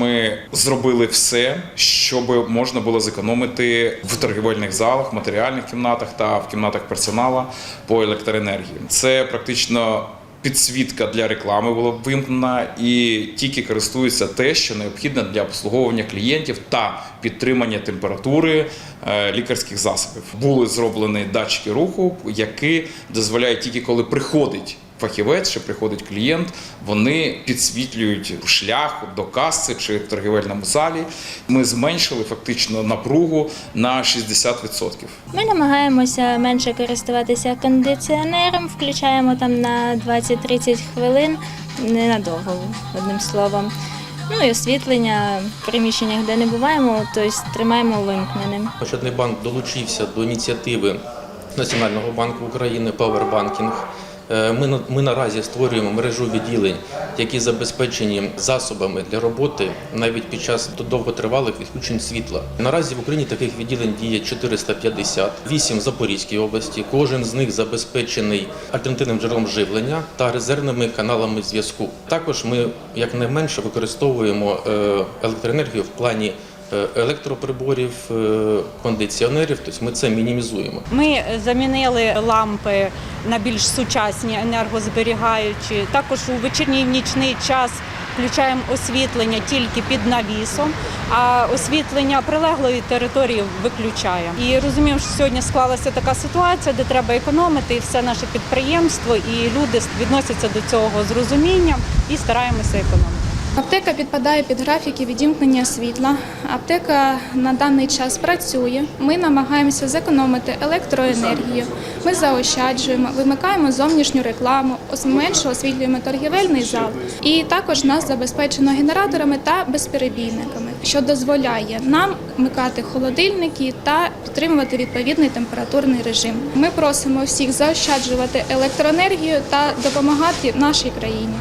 ми зробили все, щоб можна було зекономити в торгівельних залах, матеріальних кімнатах та в кімнатах персоналу по електроенергії. Це практично. Підсвітка для реклами була вимкнена і тільки користується те, що необхідно для обслуговування клієнтів та підтримання температури е, лікарських засобів. Були зроблені датчики руху, які дозволяють тільки коли приходить фахівець чи приходить клієнт, вони підсвітлюють шлях до каси чи в торгівельному залі. Ми зменшили фактично напругу на 60%. Ми намагаємося менше користуватися кондиціонером, включаємо там на 20-30 хвилин, ненадовго, одним словом. Ну і освітлення в приміщеннях, де не буваємо, тобто тримаємо вимкненим. Ощадний банк долучився до ініціативи Національного банку України Powerbanking. Е, Ми, ми наразі створюємо мережу відділень, які забезпечені засобами для роботи навіть під час довготривалих відключень світла. Наразі в Україні таких відділень діє 450, 8 в Запорізькій області. Кожен з них забезпечений альтернативним джерелом живлення та резервними каналами зв'язку. Також ми якнайменше використовуємо е, електроенергію в плані е, електроприборів, кондиціонерів, тобто ми це мінімізуємо. Ми замінили лампи на більш сучасні, енергозберігаючі. Також у вечірній нічний час включаємо освітлення тільки під навісом, а освітлення прилеглої території виключаємо. І розуміємо, що сьогодні склалася така ситуація, де треба економити, і все наше підприємство, і люди відносяться до цього з розумінням і стараємося економити. Аптека підпадає під графіки відімкнення світла. Аптека на даний час працює. Ми намагаємося зекономити електроенергію. Ми заощаджуємо, вимикаємо зовнішню рекламу, менше освітлюємо торгівельний зал. І також нас забезпечено генераторами та безперебійниками, що дозволяє нам вмикати холодильники та підтримувати відповідний температурний режим. Ми просимо всіх заощаджувати електроенергію та допомагати нашій країні.